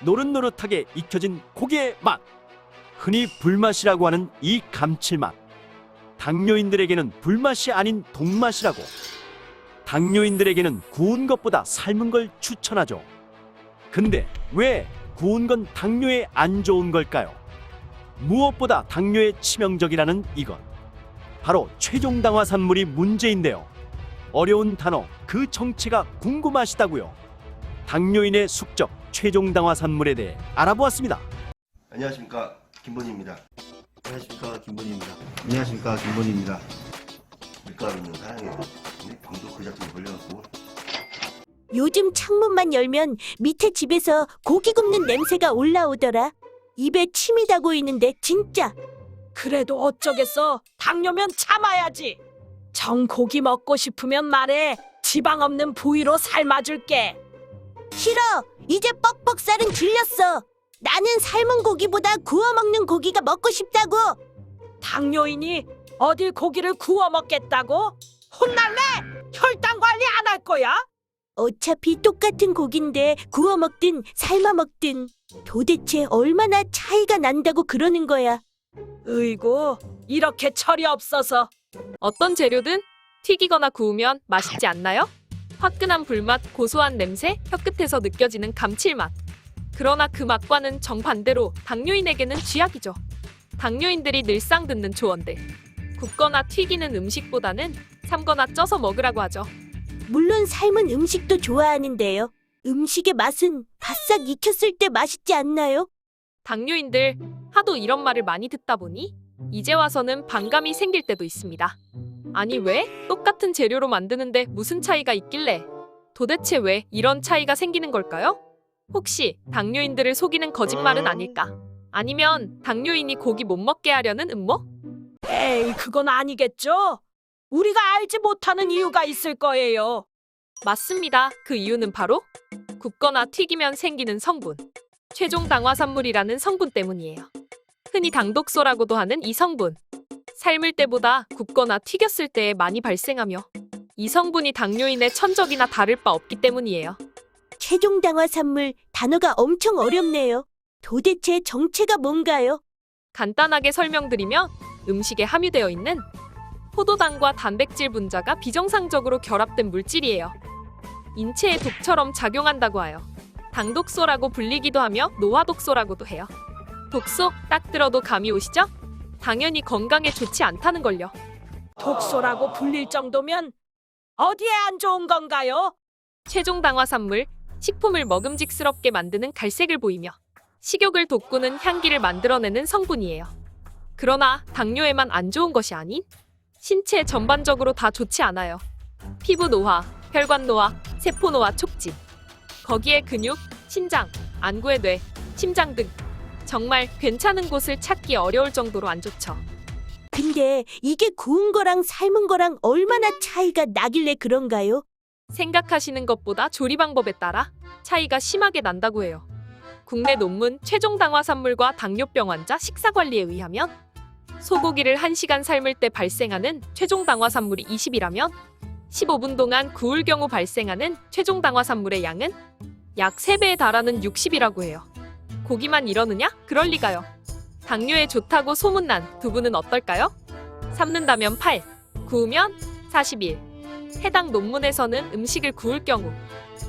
노릇노릇하게 익혀진 고기의 맛. 흔히 불맛이라고 하는 이 감칠맛. 당뇨인들에게는 불맛이 아닌 돈맛이라고. 당뇨인들에게는 구운 것보다 삶은 걸 추천하죠. 근데 왜 구운 건 당뇨에 안 좋은 걸까요? 무엇보다 당뇨에 치명적이라는 이것. 바로 최종당화산물이 문제인데요. 어려운 단어 그 정체가 궁금하시다고요. 당뇨인의 숙적 최종당화 산물에 대해 알아보았습니다. 안녕하십니까 김본희입니다. 안녕하십니까 김본희입니다. 안녕하십니까 김본희입니다. 밀가루는 사랑해요. 근데 병도 그 자체로 걸려갖고 요즘 창문만 열면 밑에 집에서 고기 굽는 냄새가 올라오더라. 입에 침이 다고 있는데 진짜 그래도 어쩌겠어. 당뇨면 참아야지. 정 고기 먹고 싶으면 말해. 지방 없는 부위로 삶아줄게. 싫어. 이제 뻑뻑살은 질렸어. 나는 삶은 고기보다 구워 먹는 고기가 먹고 싶다고. 당뇨인이 어딜 고기를 구워 먹겠다고? 혼날래? 혈당 관리 안 할 거야? 어차피 똑같은 고기인데 구워 먹든 삶아 먹든 도대체 얼마나 차이가 난다고 그러는 거야. 으이구, 이렇게 철이 없어서. 어떤 재료든 튀기거나 구우면 맛있지 않나요? 화끈한 불맛, 고소한 냄새, 혀끝에서 느껴지는 감칠맛. 그러나 그 맛과는 정반대로 당뇨인에게는 쥐약이죠. 당뇨인들이 늘상 듣는 조언들. 굽거나 튀기는 음식보다는 삶거나 쪄서 먹으라고 하죠. 물론 삶은 음식도 좋아하는데요. 음식의 맛은 바싹 익혔을 때 맛있지 않나요? 당뇨인들 하도 이런 말을 많이 듣다 보니 이제 와서는 반감이 생길 때도 있습니다. 아니 왜? 똑같은 재료로 만드는데 무슨 차이가 있길래? 도대체 왜 이런 차이가 생기는 걸까요? 혹시 당뇨인들을 속이는 거짓말은 아닐까? 아니면 당뇨인이 고기 못 먹게 하려는 음모? 에이, 그건 아니겠죠? 우리가 알지 못하는 이유가 있을 거예요. 맞습니다. 그 이유는 바로 굽거나 튀기면 생기는 성분, 최종 당화산물이라는 성분 때문이에요. 흔히 당독소라고도 하는 이 성분. 삶을 때보다 굽거나 튀겼을 때에 많이 발생하며 이 성분이 당뇨인의 천적이나 다를 바 없기 때문이에요. 최종 당화 산물 단어가 엄청 어렵네요. 도대체 정체가 뭔가요? 간단하게 설명드리면 음식에 함유되어 있는 포도당과 단백질 분자가 비정상적으로 결합된 물질이에요. 인체에 독처럼 작용한다고 하여 당독소라고 불리기도 하며 노화독소라고도 해요. 독소 딱 들어도 감이 오시죠? 당연히 건강에 좋지 않다는 걸요. 독소라고 불릴 정도면 어디에 안 좋은 건가요? 최종 당화산물, 식품을 먹음직스럽게 만드는 갈색을 보이며 식욕을 돋구는 향기를 만들어내는 성분이에요. 그러나 당뇨에만 안 좋은 것이 아닌 신체 전반적으로 다 좋지 않아요. 피부 노화, 혈관 노화, 세포 노화 촉진. 거기에 근육, 신장, 안구의 뇌, 심장 등 정말 괜찮은 곳을 찾기 어려울 정도로 안 좋죠. 근데 이게 구운 거랑 삶은 거랑 얼마나 차이가 나길래 그런가요? 생각하시는 것보다 조리 방법에 따라 차이가 심하게 난다고 해요. 국내 논문 최종 당화산물과 당뇨병 환자 식사 관리에 의하면 소고기를 1시간 삶을 때 발생하는 최종 당화산물이 20이라면 15분 동안 구울 경우 발생하는 최종 당화산물의 양은 약 3배에 달하는 60이라고 해요. 고기만 이러느냐? 그럴 리가요. 당뇨에 좋다고 소문난 두부는 어떨까요? 삶는다면 8, 구우면 41. 해당 논문에서는 음식을 구울 경우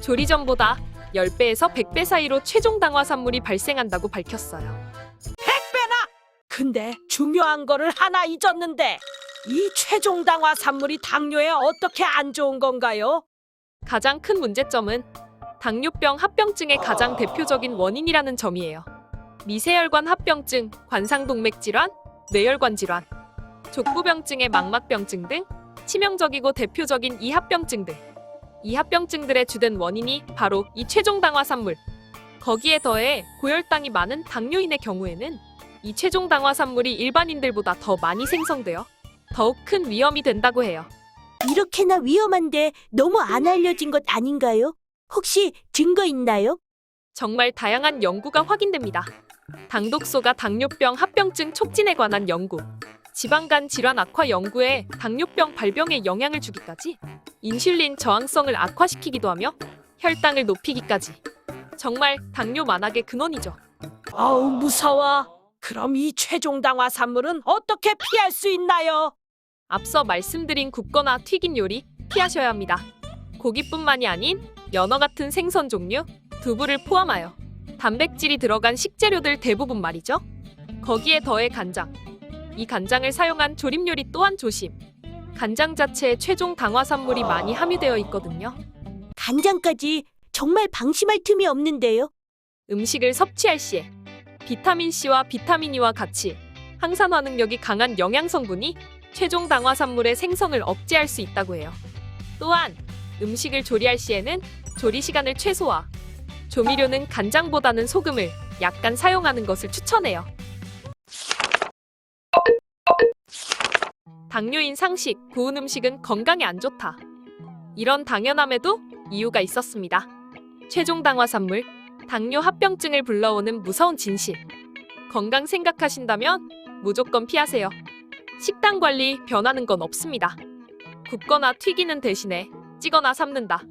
조리 전보다 10배에서 100배 사이로 최종 당화산물이 발생한다고 밝혔어요. 근데 중요한 거를 하나 잊었는데 이 최종 당화 산물이 당뇨에 어떻게 안 좋은 건가요? 가장 큰 문제점은 당뇨병 합병증의 가장 대표적인 원인이라는 점이에요. 미세혈관 합병증, 관상동맥 질환, 뇌혈관 질환, 족부병증의 망막병증 등 치명적이고 대표적인 이 합병증들. 이 합병증들의 주된 원인이 바로 이 최종 당화산물. 거기에 더해 고혈당이 많은 당뇨인의 경우에는 이 최종 당화산물이 일반인들보다 더 많이 생성되어 더욱 큰 위험이 된다고 해요. 이렇게나 위험한데 너무 안 알려진 것 아닌가요? 혹시 증거 있나요? 정말 다양한 연구가 확인됩니다. 당독소가 당뇨병 합병증 촉진에 관한 연구, 지방간 질환 악화 연구에 당뇨병 발병에 영향을 주기까지 인슐린 저항성을 악화시키기도 하며 혈당을 높이기까지 정말 당뇨 만악의 근원이죠. 어우 무서워. 그럼 이 최종 당화 산물은 어떻게 피할 수 있나요? 앞서 말씀드린 굽거나 튀긴 요리 피하셔야 합니다. 고기뿐만이 아닌 연어 같은 생선 종류, 두부를 포함하여 단백질이 들어간 식재료들 대부분 말이죠. 거기에 더해 간장. 이 간장을 사용한 조림 요리 또한 조심. 간장 자체에 최종 당화산물이 많이 함유되어 있거든요. 간장까지 정말 방심할 틈이 없는데요. 음식을 섭취할 시에 비타민 C와 비타민 E와 같이 항산화 능력이 강한 영양 성분이 최종 당화산물의 생성을 억제할 수 있다고 해요. 또한 음식을 조리할 시에는 조리 시간을 최소화. 조미료는 간장보다는 소금을 약간 사용하는 것을 추천해요. 당뇨인 상식, 구운 음식은 건강에 안 좋다. 이런 당연함에도 이유가 있었습니다. 최종 당화산물, 당뇨 합병증을 불러오는 무서운 진실. 건강 생각하신다면 무조건 피하세요. 식단 관리 변하는 건 없습니다. 굽거나 튀기는 대신에 찌거나 삶는다.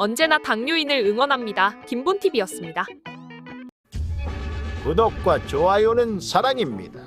언제나 당뇨인을 응원합니다. 김본TV였습니다. 구독과 좋아요는 사랑입니다.